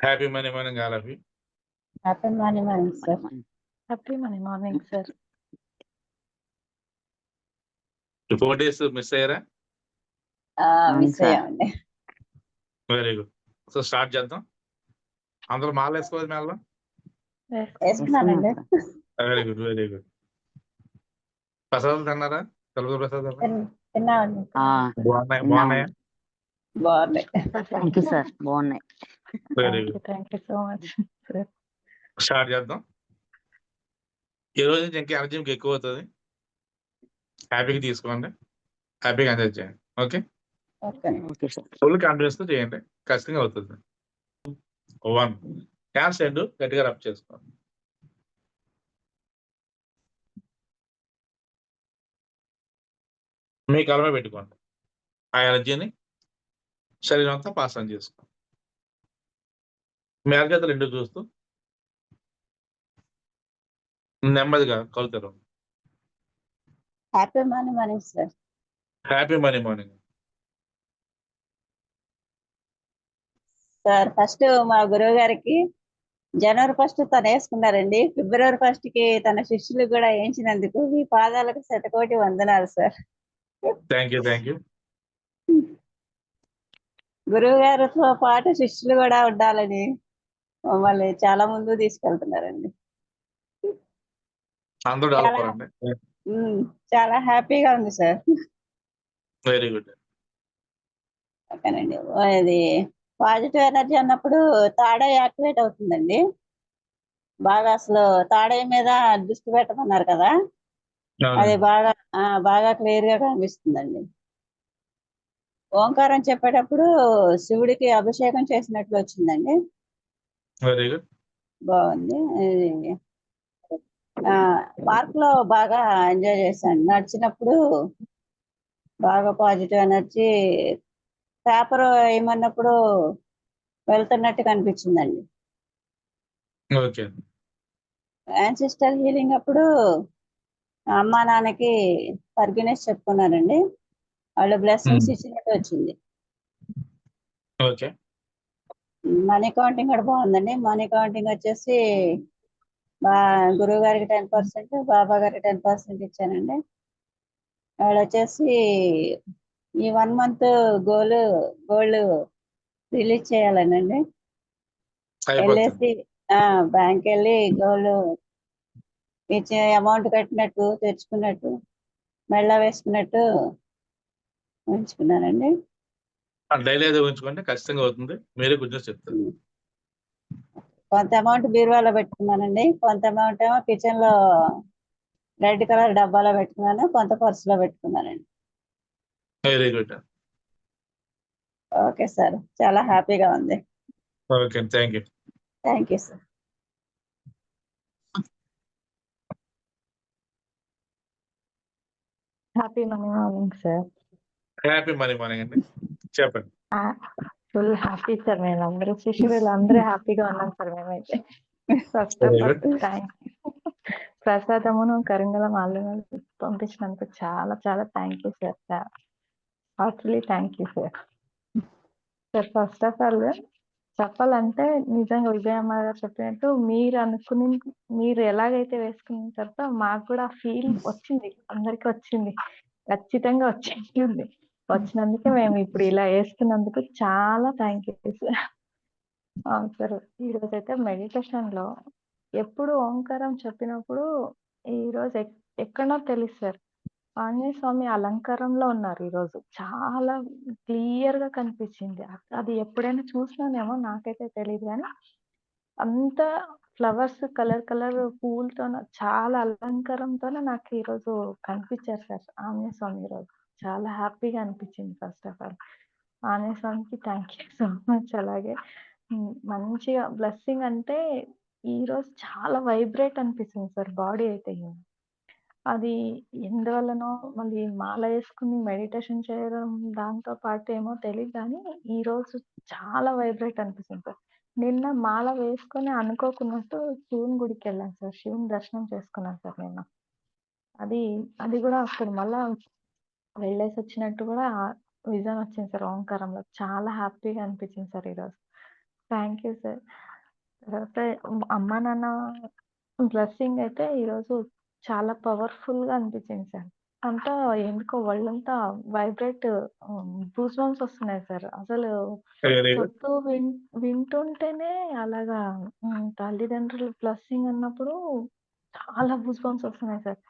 Happy money morning all of you happy morning morning sir happy money morning sir four days miss అయ్యారా? Miss. అయ్యామండి. Very good so start చేద్దాం. అందరూ మాల వేసుకోవాలి మేళ వేసుకున్నానండి. Very good very good ప్రసాదాలు తిన్నారా? తెలుగు ప్రసాదాలు బాగున్నాయి? బాగున్నాయా? బాగున్నాయి. థ్యాంక్ యూ సార్ బాగున్నాయి. Thank you so much sir start చేద్దాం. ఈ రోజు నుంచి ఇంకా ఎనర్జీ మీకు ఎక్కువ అవుతుంది? హ్యాపీగా తీసుకోండి. హ్యాపీగా ఎంజాయ్ చేయండి. Okay? Okay okay sir full కాన్ఫిడెన్స్తో చేయండి. ఖచ్చితంగా అవుతుంది. వన్ క్యాన్స్ రెండు. గట్టిగా రబ్ చేసుకోండి. మీ కలమే పెట్టుకోండి. ఆ ఎనర్జీని శరీరం అంతా పాస్ ఆన్ చేసుకోండి. మీ అరగతలు రెండు చూస్తూ? నెమ్మదిగా కలుతారు happy morning morning sir happy money morning sir first మా గురువు గారికి జనవరి ఫస్ట్ తను వేసుకున్నారండి. ఫిబ్రవరి ఫస్ట్కి తన శిష్యులు కూడా వేయించినందుకు మీ పాదాలకు శతకోటి వందనాలు sir thank you thank you గురువు గారితో పాటు శిష్యులు కూడా ఉండాలని మమ్మల్ని చాలా ముందు తీసుకెళ్తున్నారండి. అందరూ చాలా హ్యాపీగా ఉంది సార్. Very good. ఓకేనండి. అది పాజిటివ్ ఎనర్జీ అన్నప్పుడు తాడే యాక్టివేట్ అవుతుందండి. బాగా అసలు తాడే మీద దృష్టి పెట్టమన్నారు కదా. అది బాగా బాగా క్లియర్గా కనిపిస్తుందండి. ఓంకారం చెప్పేటప్పుడు శివుడికి అభిషేకం చేసినట్లు వచ్చిందండి. వెరీ గుడ్ బాగుంది. పార్క్లో బాగా ఎంజాయ్ చేశాను. నడిచినప్పుడు బాగా పాజిటివ్ ఎనర్జీ పేపర్ వేయమన్నప్పుడు వెళ్తున్నట్టు కనిపించిందండి. ఓకే. యాన్సిస్టర్ హీలింగ్ అప్పుడు అమ్మా నాన్నకి ఫర్గినెస్ చెప్పుకున్నారండి. వాళ్ళు బ్లెస్సింగ్స్ Hmm. ఇచ్చినట్టు వచ్చింది. ఓకే. మనీ కౌంటింగ్ కూడా బాగుందండి. మనీ కౌంటింగ్ వచ్చేసి మా గురువు గారికి టెన్ పర్సెంట్ బాబా గారికి టెన్ పర్సెంట్ ఇచ్చానండి. వాళ్ళు వచ్చేసి ఈ one month goal gold release చేయాలనండి. వెళ్ళేసి బ్యాంక్ వెళ్ళి గోల్డ్ ఇచ్చే అమౌంట్ కట్టినట్టు తెచ్చుకున్నట్టు మెళ్ళ వేసుకున్నట్టు ఉంచుకున్నానండి. డైలీ ఉంచుకుంటే ఖచ్చితంగా అవుతుంది. మీరే గురించి చెప్తారు. కొంత అమౌంట్ బీరువాలో పెట్టుకున్నానండి. కొంత అమౌంట్ ఏమో కిచెన్లో రెడ్ కలర్ డబ్బాలో పెట్టుకున్నాను. కొంత పర్సులో పెట్టుకున్నానండి. Very good okay sir. చాలా హ్యాపీగా ఉంది. Okay thank you thank you sir happy money morning sir happy money morning అండి. చెప్పండి. ఫుల్ హ్యాపీ సార్ మేము అందరూ శిష్యులు అందరూ హ్యాపీగా ఉన్నాం సార్ మేమైతే. ఫస్ట్ ప్రసాదమును కరింగల మాలను పంపించినందుకు చాలా చాలా thank you sir. Heartly thank you sir. Sir first of all చెప్పాలంటే నిజంగా విజయమ్మ గారు చెప్పినట్టు మీరు అనుకుని మీరు ఎలాగైతే వేసుకున్న తర్వాత మాకు కూడా ఫీల్ వచ్చింది అందరికి వచ్చింది. ఖచ్చితంగా వచ్చింది. వచ్చినందుకే మేము ఇప్పుడు ఇలా వేసుకున్నందుకు చాలా థ్యాంక్ యూ సార్ అవును సార్ ఈరోజు అయితే మెడిటేషన్లో ఎప్పుడు ఓంకారం చెప్పినప్పుడు ఈ రోజు ఎక్- ఎక్కడో తెలుసు సార్. ఆంజనేయ స్వామి అలంకారంలో ఉన్నారు ఈరోజు చాలా క్లియర్గా కనిపించింది. అది ఎప్పుడైనా చూసినానేమో నాకైతే తెలియదు కానీ అంత ఫ్లవర్స్ కలర్ కలర్ పూలతో చాలా అలంకారంతోనే నాకు ఈరోజు కనిపించారు సార్ ఆంజనేయ స్వామి ఈ రోజు. చాలా హ్యాపీగా అనిపించింది ఫస్ట్ ఆఫ్ ఆల్. ఆంజనేయ స్వామికి థ్యాంక్ యూ సో మచ్ అలాగే. మంచిగా బ్లెస్సింగ్ అంటే ఈ రోజు చాలా వైబ్రేట్ అనిపిస్తుంది సార్ బాడీ అయితే. అది ఎందువల్లనో మళ్ళీ మాల వేసుకుని మెడిటేషన్ చేయడం దాంతో పాటు ఏమో తెలియదు కానీ ఈ రోజు చాలా వైబ్రేట్ అనిపిస్తుంది సార్. నిన్న మాల వేసుకొని అనుకోకున్నట్టు శివుని గుడికి వెళ్ళాను సార్. శివుని దర్శనం చేసుకున్నాను సార్ నేను అది అది కూడా అక్కడ మళ్ళా వెళ్ళేసి వచ్చినట్టు కూడా విజన్ వచ్చింది సార్ ఓంకారంలో చాలా హ్యాపీగా అనిపించింది సార్ ఈరోజు థ్యాంక్ యూ సార్. తర్వాత అమ్మా, నాన్న బ్లెస్సింగ్ అయితే ఈరోజు చాలా పవర్‌ఫుల్‌గా అనిపించింది సార్. అంతా ఎందుకో ఒళ్ళంతా వైబ్రేట్ గూస్ బంప్స్ వస్తున్నాయి సార్. అసలు. చెప్తూ విన్ వింటుంటేనే అలాగా హ్మ్. తల్లిదండ్రుల బ్లెస్సింగ్ అన్నప్పుడు చాలా గూస్ బంప్స్ వస్తున్నాయి సార్.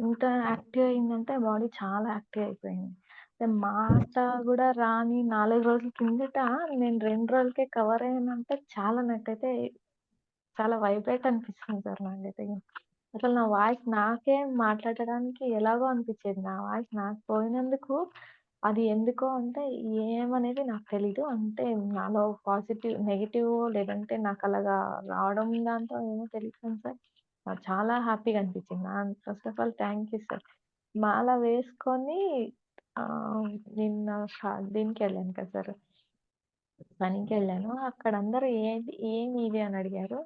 ఎంత యాక్టివ్ అయిందంటే బాడీ చాలా యాక్టివ్ అయిపోయింది. అంటే మాట గూడా రాని 4 రోజుల కిందట నేను 2 రోజులకే కవర్ అయ్యానంటే చాలా నాకైతే చాలా వైబ్రేట్ అనిపిస్తుంది సార్ నాకైతే. అసలు నా వాయిస్ నాకే మాట్లాడడానికి ఎలాగో అనిపించేది. నా వాయిస్ నాకు పోయినందుకు అది ఎందుకో అంటే ఏమనేది నాకు తెలీదు. అంటే నాలో పాజిటివ్ నెగెటివ్ లేదంటే నాకు అలాగా రావడం దాంతో ఏమో తెలియదు కానీ సార్. నాకు చాలా హ్యాపీగా అనిపించింది. నా first of all thank you sir. మాల వేసుకొని ఆహ్, నిన్న ష దీనికెళ్ళాను కదా సార్. పనికెళ్ళాను. అక్కడ అందరూ ఏది ఏమి ఇది అని అడిగారు.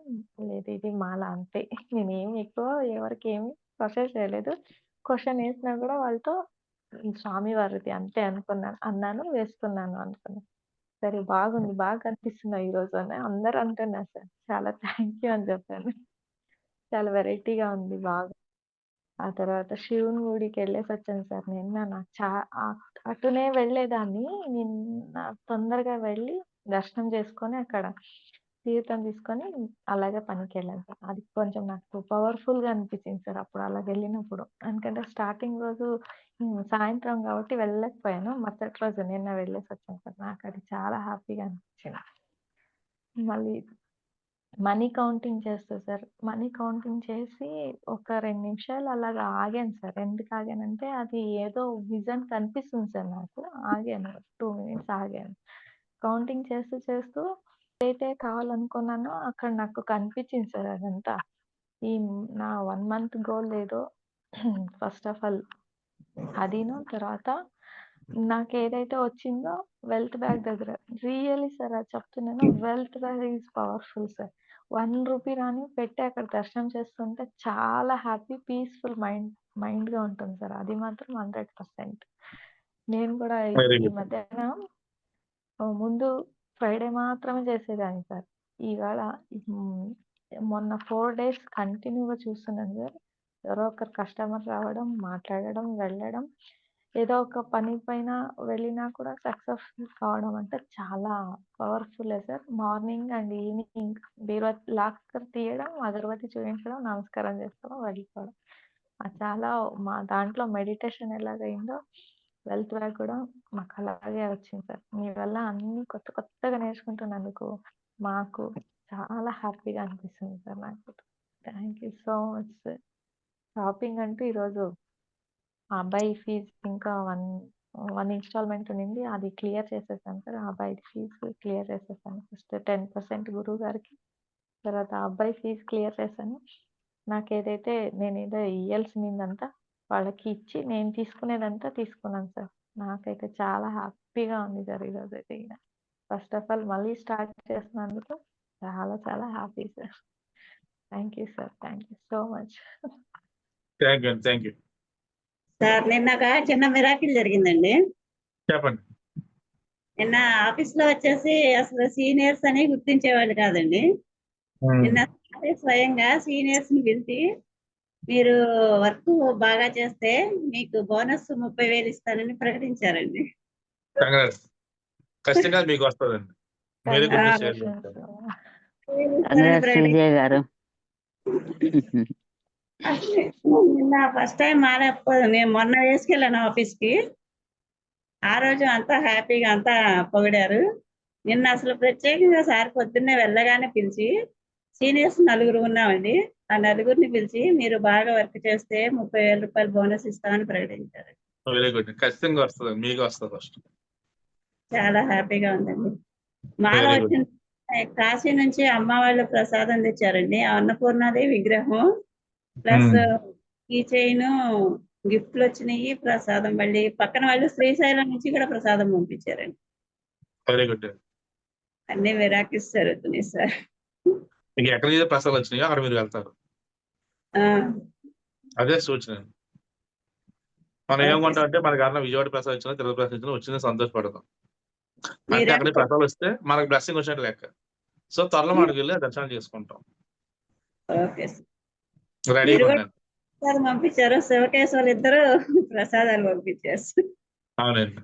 లేదు ఇది మాల అంతే. నేనేమి ఎక్కువ ఎవరికి ఏమి ప్రొసెస్ చేయలేదు. క్వెషన్ ఏసినా కూడా వాళ్ళతో స్వామి వారిది అంతే అనుకున్నాను. అన్నాను వేసుకున్నాను అనుకున్నా. సరే బాగుంది. బాగా కనిపిస్తున్నావు ఈరోజు అని అందరూ అంటున్నారు సార్. చాలా థ్యాంక్ యూ అని చెప్పాను. చాలా వెరైటీగా ఉంది బాగా. ఆ తర్వాత శివుని గుడికెళ్ళేసొచ్చాను సార్ నిన్న. నాకు చా ఆహ్, అటునే వెళ్ళేదాన్ని. నిన్న తొందరగా వెళ్ళి దర్శనం చేసుకొని అక్కడ తీర్థం తీసుకొని అలాగే పనికెళ్ళాను సార్. అది కొంచెం నాకు పవర్‌ఫుల్‌గా అనిపించింది సార్ అప్పుడు అలాగెళ్ళినప్పుడు. ఎందుకంటే స్టార్టింగ్ రోజు హ్మ్. సాయంత్రం కాబట్టి వెళ్ళలేకపోయాను. మరుసటి రోజు నిన్న వెళ్ళేసొచ్చాను సార్. నాకది చాలా హ్యాపీగా అనిపించింది. మళ్ళీ మనీ కౌంటింగ్ చేస్తా సార్. మనీ కౌంటింగ్ చేసి ఒక 2 నిమిషాలు అలాగా ఆగాను సార్. ఎందుకు ఆగానంటే అది ఏదో విజన్ కనిపిస్తుంది సార్ నాకు. ఆగాను. 2 మినిట్స్ ఆగాను. కౌంటింగ్ చేస్తూ చేస్తూ ఏదైతే కావాలనుకున్నానో అక్కడ నాకు కనిపించింది సార్ అదంతా. ఈ నా 1 మంత్ గోల్ ఏదో ఫస్ట్ ఆఫ్ ఆల్ అదీను తర్వాత నాకేదైతే వచ్చిందో వెల్త్ బ్యాగ్ దగ్గర రియల్లీ సార్ అది చెప్తున్నాను wealth bag is powerful sir. 1 rupee రాని పెట్టి అక్కడ దర్శనం చేస్తుంటే చాలా హ్యాపీ పీస్‌ఫుల్ మైండ్ మైండ్‌గా ఉంటుంది సార్. అది మాత్రం 100% నేను కూడా ఈ. మధ్యాహ్న ముందు ఫ్రైడే మాత్రమే చేసేదాన్ని సార్. ఇవాళ. మొన్న 4 డేస్ కంటిన్యూ‌గా చూస్తున్నాను సార్. ఎవరో ఒకరు కస్టమర్ రావడం, మాట్లాడడం, వెళ్ళడం. ఏదో ఒక పని పైన వెళ్ళినా కూడా సక్సెస్‌ఫుల్ కావడం అంటే చాలా powerful sir. Morning and evening బీరువా లాకర్ తీయడం, అగరబత్తి చూపించడం నమస్కారం చేసుకోవడం, వెళ్ళిపోవడం. చాలా మా దాంట్లో మెడిటేషన్ ఎలాగైందో వెల్త్ బ్యాగ్ కూడా మాకు అలాగే వచ్చింది సార్. మీ వల్ల అన్నీ కొత్త కొత్తగా నేర్చుకుంటున్నందుకు మాకు చాలా హ్యాపీగా అనిపిస్తుంది సార్ నాకు. Thank you so much sir. Shopping అంటూ ఈరోజు ఆ అబ్బాయి ఫీజ్ ఇంకా 1, 1 ఇన్‌స్టాల్‌మెంట్ ఉండింది. అది క్లియర్ చేసేసాను సార్. ఆ అబ్బాయిది ఫీజు క్లియర్ చేసేసాను. ఫస్ట్ 10% గురువు గారికి. తర్వాత ఆ అబ్బాయి ఫీజు క్లియర్ చేశాను. నాకేదైతే నేనేదో ఇయ్యాల్సిందంతా వాళ్ళకి ఇచ్చి నేను తీసుకునేదంతా తీసుకున్నాను సార్. నాకైతే చాలా హ్యాపీగా ఉంది సార్ ఈరోజైతే ఇగ. ఫస్ట్ ఆఫ్ ఆల్ మళ్ళీ స్టార్ట్ చేస్తున్నందుకు చాలా చాలా happy sir. Thank you sir. Thank you so much. Thank you అండి. Thank you. సార్ నిన్న ఒక చిన్న మిరాకిల్ జరిగిందండి. చెప్పండి. నిన్న ఆఫీస్‌లో వచ్చేసి అసలు సీనియర్స్ అని గుర్తించేవాళ్ళు కాదండి. నిన్న స్వయంగా సీనియర్స్‌ని పిలిచి మీరు వర్క్ బాగా చేస్తే మీకు బోనస్ 30,000 ఇస్తానని ప్రకటించారండి. కంగ్రాట్స్. ఖచ్చితంగా మీకు వస్తదండి. మీరే గుడ్ న్యూస్ షేర్ కంగ్రాచ్యులేషన్స్. చేస్తారు. ఇస్తానని కంగ్రాట్స్ ప్రకటించారు. విజయ్ గారు. నిన్న ఫస్ట్ టైం మాల నేను మొన్న వేసుకెళ్ళాను ఆఫీస్‌కి. ఆ రోజు అంతా హ్యాపీగా అంతా పొగిడారు. నిన్న అసలు ప్రత్యేకంగా సార్ పొద్దున్నే వెళ్ళగానే పిలిచి సీనియర్స్ నలుగురు ఉన్నామండి. ఆ నలుగురిని పిలిచి మీరు బాగా వర్క్ చేస్తే రూ. 30,000 బోనస్ ఇస్తామని ప్రకటించారు. Very good. ఖచ్చితంగా వస్తదండి. మీకు వస్తది ఫస్ట్. చాలా హ్యాపీగా ఉందండి. మాల. వచ్చిన కాశీ నుంచి అమ్మ వాళ్ళు ప్రసాదం తెచ్చారండి. అన్నపూర్ణాదేవి విగ్రహం ప్లస్. కీ చైను గిఫ్ట్‌లు వచ్చినాయి. ప్రసాదం మళ్ళీ పక్కన వాళ్ళు శ్రీశైలం నుంచి కూడా ప్రసాదం పంపించారండి. Very good. అన్ని మిరాకిల్స్ జరుగుతున్నాయి సార్. మీకు ఎక్కడ నుంచి ప్రసాదాలు వచ్చినాయో అక్కడ మీరు వెళ్తారు. అదే సూచన. మనం సార్. అంటే మనకి ఎవరైనా విజయవాడ ప్రసాదం ఇచ్చినా, తిరుపతి ప్రసాదం ఇచ్చినా వచ్చిందని సంతోషపడతాం. అంటే అక్కడి ప్రసాదాలు వస్తే మనకు బ్లెస్సింగ్ వచ్చినట్టు లెక్క. సో త్వరలో మనకి వెళ్ళి దర్శనం చేసుకుంటాం ఓకే సార్ ప్రసాదం పంపించారు? శివకేశవులు ఇద్దరు ప్రసాదాలు పంపించారు అవునండి.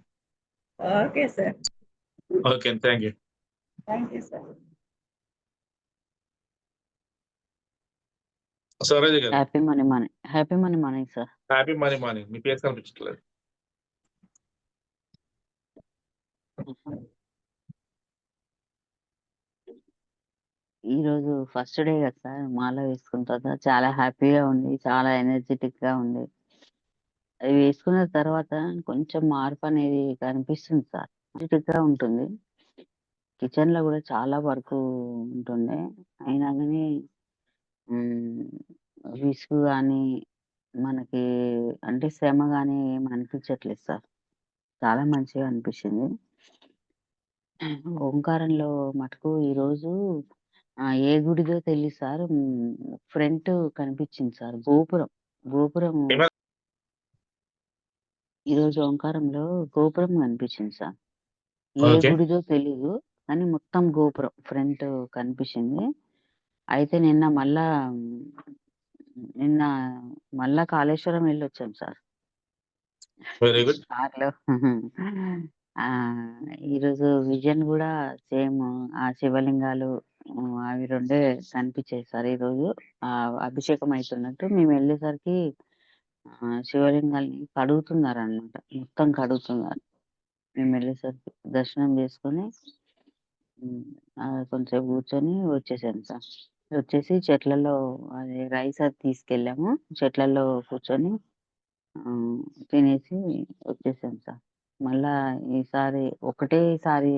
Okay sir. Okay thank you. Thank you sir. Saroja గారు. Happy money money. Happy money money sir. Happy morning morning మీ పేరు కనిపించట్లేదు. ఈరోజు ఫస్ట్ డే కదా సార్ మాల వేసుకున్న తర్వాత చాలా హ్యాపీగా ఉంది చాలా ఎనర్జెటిక్గా ఉంది. అది వేసుకున్న తర్వాత కొంచెం మార్పు అనేది కనిపిస్తుంది సార్ ఎనర్జెటిక్గా ఉంటుంది. కిచెన్లో కూడా చాలా వర్క్ ఉంటుండే అయినా కానీ విసుగు కానీ మనకి అంటే శ్రమ కానీ ఏం అనిపించట్లేదు సార్. చాలా మంచిగా అనిపించింది. ఓంకారంలో మటుకు ఈరోజు ఆ, ఏ గుడిదో తెలియదు సార్. ఫ్రంట్ కనిపించింది సార్. గోపురం. గోపురం ఏమ- ఈరోజు ఓంకారంలో గోపురం కనిపించింది సార్. ఏ ఓకే. గుడిదో తెలీదు కానీ మొత్తం గోపురం ఫ్రంట్ కనిపించింది. అయితే నిన్న మళ్ళా నిన్న మళ్ళా కాళేశ్వరం వెళ్ళి వచ్చాం సార్. Very good. కార్లో ఆ ఈరోజు విజన్ కూడా సేమ్ ఆ శివలింగాలు అవి రెండే కనిపించాయి సార్ ఈరోజు. అభిషేకం అవుతున్నట్టు మేము వెళ్ళేసరికి శివలింగాన్ని శివలింగాల్ని కడుగుతున్నారు అన్నమాట మొత్తం కడుగుతున్నారు. మేము వెళ్ళేసరికి దర్శనం చేసుకొని కొంచెంసేపు కూర్చొని వచ్చేసాం సార్. వచ్చేసి చెట్లలో అది రైస్ అది తీసుకెళ్ళాము. చెట్లలో కూర్చొని తినేసి వచ్చేసాం సార్. మళ్ళా ఈసారి ఒకటేసారి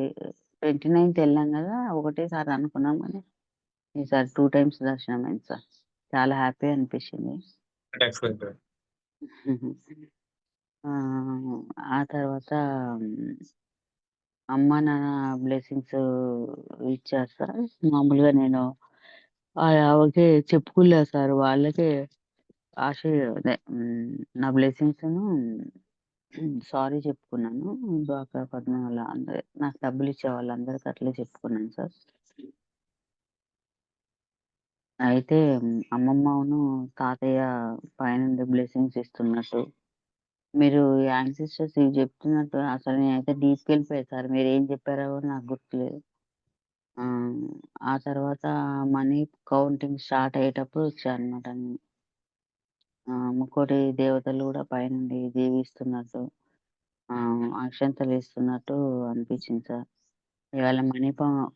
ట్వంటీ నైన్త్ వెళ్ళాం కదా ఒకటేసారి అనుకున్నాం కానీ ఈసారి టూ టైమ్స్ దర్శనం అయింది సార్. చాలా హ్యాపీ అనిపించింది. ఆ, తర్వాత అమ్మ నాన్న బ్లెస్సింగ్స్ ఇచ్చారు సార్. మామూలుగా నేను ఆమెకే చెప్పుకున్నా సార్ వాళ్ళకే ఆశ నా బ్లెస్సింగ్స్ సారీ చెప్పుకున్నాను. డ్వాక్రా పద్మ వాళ్ళ అందరి నాకు డబ్బులు ఇచ్చే వాళ్ళందరికీ అట్లే చెప్పుకున్నాను సార్. అయితే అమ్మమ్మను తాతయ్య పైనుండి బ్లెస్సింగ్స్ ఇస్తున్నట్టు. మీరు యాన్సిస్టర్స్ ఇవి చెప్తున్నట్టు అసలు నేనైతే డీప్కి వెళ్ళిపోయాను సార్. మీరు ఏం చెప్పారో కూడా నాకు గుర్తులేదు. ఆ, ఆ తర్వాత మనీ కౌంటింగ్ స్టార్ట్ అయ్యేటప్పుడు వచ్చానమాట నేను. ఆ, ముక్కోటి దేవతలు కూడా పైనుండి దీవిస్తున్నట్టు ఆ, అక్షంతలు ఇస్తున్నట్టు అనిపించింది సార్. ఇవాళ మనీ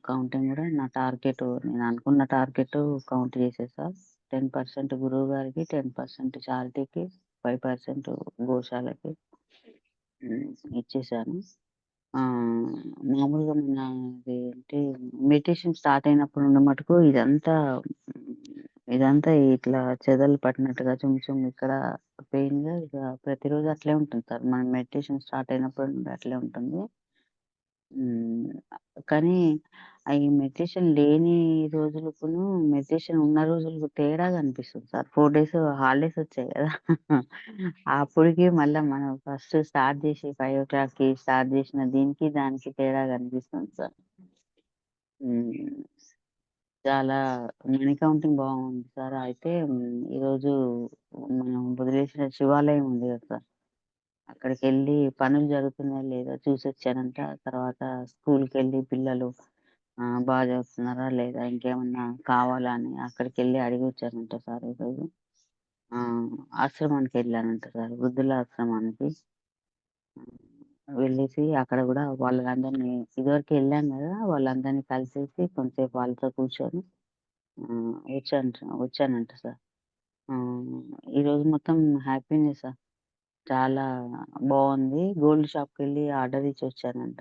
కౌంటింగ్ కూడా నా టార్గెట్ నేను అనుకున్న టార్గెట్ కౌంట్ చేసేది సార్. టెన్ పర్సెంట్ గురువు గారికి టెన్ పర్సెంట్ చారిటీకి ఫైవ్ పర్సెంట్ గోశాలకి ఇచ్చేసాను ఆ, మామూలుగా మన ఏంటి మెడిటేషన్ స్టార్ట్ అయినప్పుడు ఉన్న మటుకు ఇదంతా ఇదంతా ఇట్లా చెదలు పట్టినట్టుగా చుమ్ ఇక్కడ పెయిన్గా ఇక ప్రతిరోజు అట్లే ఉంటుంది సార్. మన మెడిటేషన్ స్టార్ట్ అయినప్పుడు నుండి అట్లే ఉంటుంది. కానీ ఈ మెడిటేషన్ లేని రోజులకును మెడిటేషన్ ఉన్న రోజులకు తేడా కనిపిస్తుంది సార్. ఫోర్ డేస్ హాలిడేస్ వచ్చాయి కదా. అప్పటికి మళ్ళీ మనం ఫస్ట్ స్టార్ట్ చేసి ఫైవ్ ఓ క్లాక్కి స్టార్ట్ చేసిన దీనికి దానికి తేడా కనిపిస్తుంది సార్. చాలా మనీ కౌంటింగ్ బాగుంది సార్. అయితే ఉమ్, ఈరోజు మనం వదిలేసిన శివాలయం ఉంది కదా సార్. అక్కడికి వెళ్ళి పనులు జరుగుతున్నాయో లేదా చూసి వచ్చానంట. తర్వాత స్కూల్కి వెళ్ళి పిల్లలు బాగా చదువుతున్నారా లేదా ఇంకేమన్నా కావాలా అని అక్కడికి వెళ్ళి అడిగి వచ్చానంట సార్ ఈరోజు ఆ, ఆశ్రమానికి వెళ్ళానంట సార్ వృద్ధుల ఆశ్రమానికి. వెళ్ళేసి అక్కడ కూడా వాళ్ళందరినీ ఇదివరకు వెళ్ళాం కదా వాళ్ళందరినీ కలిసేసి కొంతసేపు వాళ్ళతో కూర్చొని ఆ, వచ్చాను వచ్చానంట సార్. ఆ, ఈరోజు మొత్తం హ్యాపీనెస్ సార్. చాలా బాగుంది. గోల్డ్ షాప్కి వెళ్ళి ఆర్డర్ ఇచ్చి వచ్చానంట.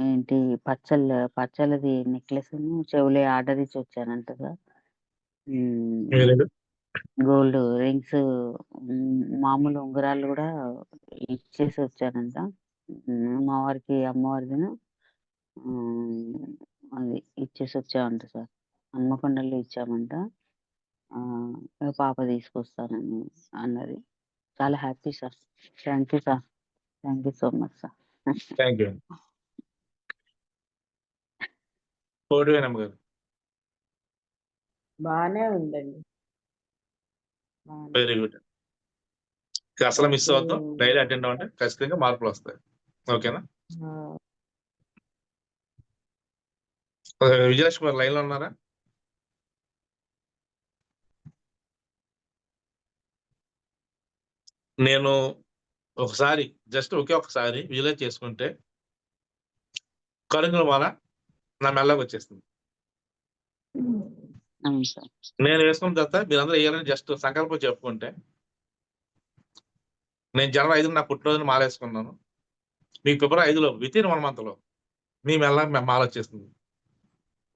ఏంటి పచ్చళ్ళ పచ్చళ్ళది నెక్లెస్ చెవులే ఆర్డర్ ఇచ్చి వచ్చానంట సార్. గోల్డ్ రింగ్స్ మామూలు ఉంగరాలు కూడా ఇచ్చేసి వచ్చానంట మా వారికి అమ్మవారిదిను అది ఇచ్చేసి వచ్చామంట సార్. హన్మకొండలో ఇచ్చామంట. ఆ, పాప తీసుకొస్తానని అన్నది. చాలా happy sir. Thank you sir. Thank you so much sir. Thank you. గారు. బాగానే ఉందండి. వెరీ గుడ్ అసలు మిస్ అవుతాం డైలీ అటెండ్ అవ్వండి. ఖచ్చితంగా మార్పులు వస్తాయి. ఓకేనా? విజయలక్ష్మి లైన్లో ఉన్నారా? నేను ఒకసారి జస్ట్ ఒకే ఒకసారి విజువలైజ్ చేసుకుంటే కరుంగుల మాల నా మెల్లకి వచ్చేస్తుంది. నేను వేసుకున్న తర్వాత మీరందరూ వేయాలని జస్ట్ సంకల్పం చెప్పుకుంటే నేను జనవరి ఐదు నా పుట్టినరోజున మాల వేసుకున్నాను మీకు ఫిబ్రవరి ఐదులో విత్ ఇన్ వన్ మంత్లో మీ మెల్ల మాల వచ్చేస్తుంది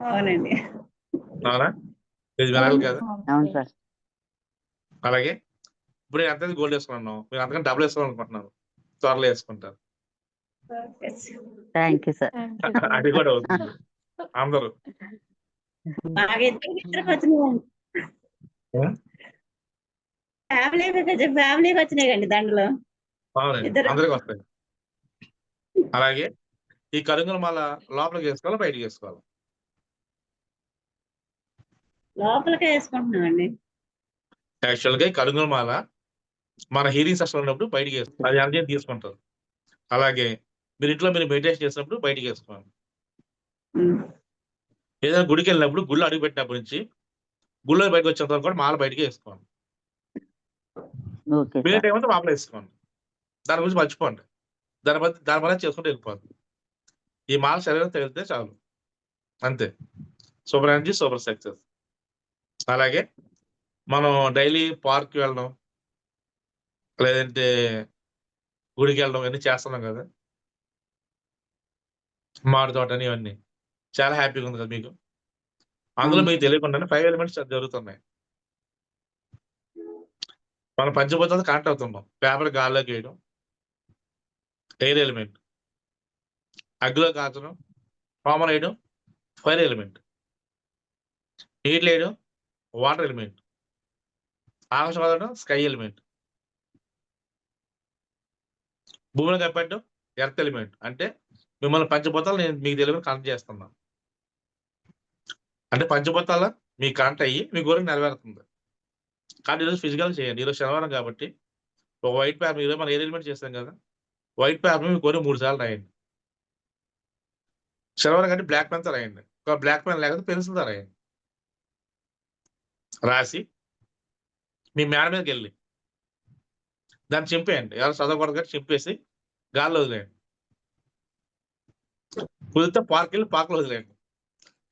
అవునండి. అవునా? ఇది వినాలి కదా అవును సార్. అలాగే ఇప్పుడు నేను ఎంత గోల్డ్ వేసుకున్నాను మీరు అంతకంటే డబ్బులు వేసుకోవాలనుకుంటున్నాను త్వరలో వేసుకుంటారు. అది కూడా అవుతుంది. అందరూ. ఇద్దరికి వచ్చినాయండి? ఫ్యామిలీకి వచ్చినాయండి దండలు. అందరికి వస్తాయి. అలాగే ఈ కరుంగుల మాల లోపలికి వేసుకోవాలి బయటికి వేసుకోవాలి? లోపలికే వేసుకుంటున్నామండి యాక్చువల్గా ఈ కరుంగుల మాల మన హీరింగ్ సెషన్ ఉన్నప్పుడు బయటికి వేసుకోవాలి అది ఎనర్జీ తీసుకుంటారు. అలాగే మీరు ఇంట్లో మీరు మెడిటేషన్ చేసినప్పుడు బయటికి వేసుకోవాలి. ఏదైనా గుడికి వెళ్ళినప్పుడు గుళ్ళు అడుగు పెట్టినప్పటి నుంచి గుళ్ళో బయటకు వచ్చేంత వరకు కూడా మాల బయటికి వేసుకోండి మిగతా సార్. టైం అంతా మాపలో వేసుకోండి. దాని గురించి మర్చిపోండి. దాని బట్టి దాని వల్ల చేసుకుంటూ వెళ్ళిపోండి ఈ మాల శరీరం తగిలితే చాలు. అంతే. Super energy super success. అలాగే మనం డైలీ పార్క్ వెళ్ళడం లేదంటే గుడికి వెళ్ళడం ఇవన్నీ చేస్తున్నాం కదా. మామిడి తోట అని ఇవన్నీ. చాలా హ్యాపీగా ఉంది కదా మీకు? అందులో మీకు తెలియకుండానే ఫైవ్ ఎలిమెంట్స్ జరుగుతున్నాయి. మనం పంచభూతాలు కనెక్ట్ అవుతున్నాం. పేపర్ గాల్లోకి వేయడం ఎయిర్ ఎలిమెంట్ అగ్గిలో కాచడం కామన్ వేయడం. ఫైర్ ఎలిమెంట్ నీటిలో వేయడం. వాటర్ ఎలిమెంట్ ఆకాశం వదలడం స్కై ఎలిమెంట్ భూమిలో కప్పెట్టడం ఎర్త్ ఎలిమెంట్ అంటే మిమ్మల్ని పంచభూతాలు నేను మీకు తెలియని కనెక్ట్ చేస్తున్నాను. అంటే పంచభూతాల మీ కాంట అయ్యి మీ కోరిక నెరవేరుతుంది. కానీ ఈరోజు ఫిజికల్ చేయండి. ఈరోజు శనివారం కాబట్టి ఒక వైట్ పేపర్ ఈరోజు మనం ఏ చేస్తాం కదా? వైట్ పేపర్ మీ కోరిక మూడు సార్లు రాయండి. శనివారం కంటే బ్లాక్ పెన్తో రాయండి. ఒక బ్లాక్ పెన్ లేకపోతే పెన్సిల్తో రాయండి. రాసి మీ మేడ మీదకి వెళ్ళి దాన్ని చింపేయండి. ఎవరు చదవకూడదు కాబట్టి చింపేసి గాల్లో వదిలేయండి. కుదిరితే పార్క్ వెళ్ళి పార్క్లో వదిలేయండి.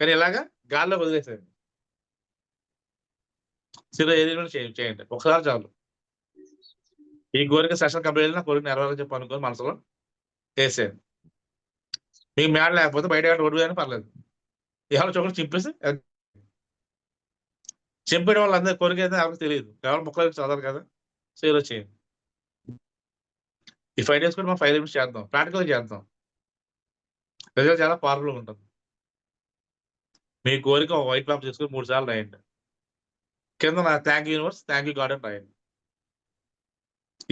కానీ ఇలాగా గాల్లో వదిలేసేయండి. సిరో ఏరియా చేయండి చేయండి. ఒకసారి చాలు. ఈ కోరిక సెషన్ కంప్లీట్ అయినా కోరిక నెరవేరని చెప్పి అనుకోని మనసులో చేసేయండి. మీకు మేడ లేకపోతే బయట గంట కానీ పర్లేదు. ఎవరు చోకటి చింపేసి చింపేయడం వల్ల అందరి కోరిక అయితే ఎవరికి తెలియదు. కేవలం మొక్కలు చదవరు కదా. సో ఈరోజు చేయండి. ఈ ఫైవ్ డేస్ కూడా మనం ఫైవ్ మినిట్స్ చేద్దాం. ప్రాక్టికల్ చేద్దాం. రిజల్ట్ చాలా పవర్ఫుల్గా ఉంటుంది. మీ కోరిక ఒక వైట్ పేపర్ తీసుకుని మూడు సార్లు రాయండి. కింద నా thank you universe thank you god అని రాయండి.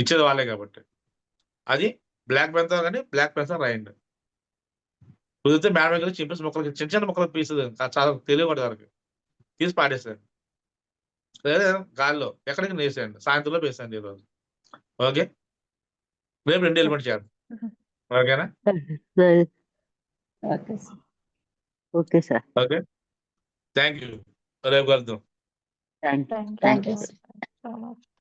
ఇచ్చేది వాళ్ళే కాబట్టి. అది బ్లాక్ పెన్తో కానీ బ్లాక్ పెన్తో రాయండి. కుదిరితే మేడం దగ్గర చింపేసి మొక్కలకి చిన్న చిన్న మొక్కలు పీసు చాలా తెలియకూడదు వరకు తీసి పాడేసేయండి. లేదా గాల్లో ఎక్కడికి వేసేయండి సాయంత్రంలో వేసేయండి ఈరోజు. ఓకే? రేపు రెండు ఎలిమెంట్ చేద్దాం. ఓకేనా? Okay sir. Okay? Thank you. Arrive कर Thank you. Thank you so much.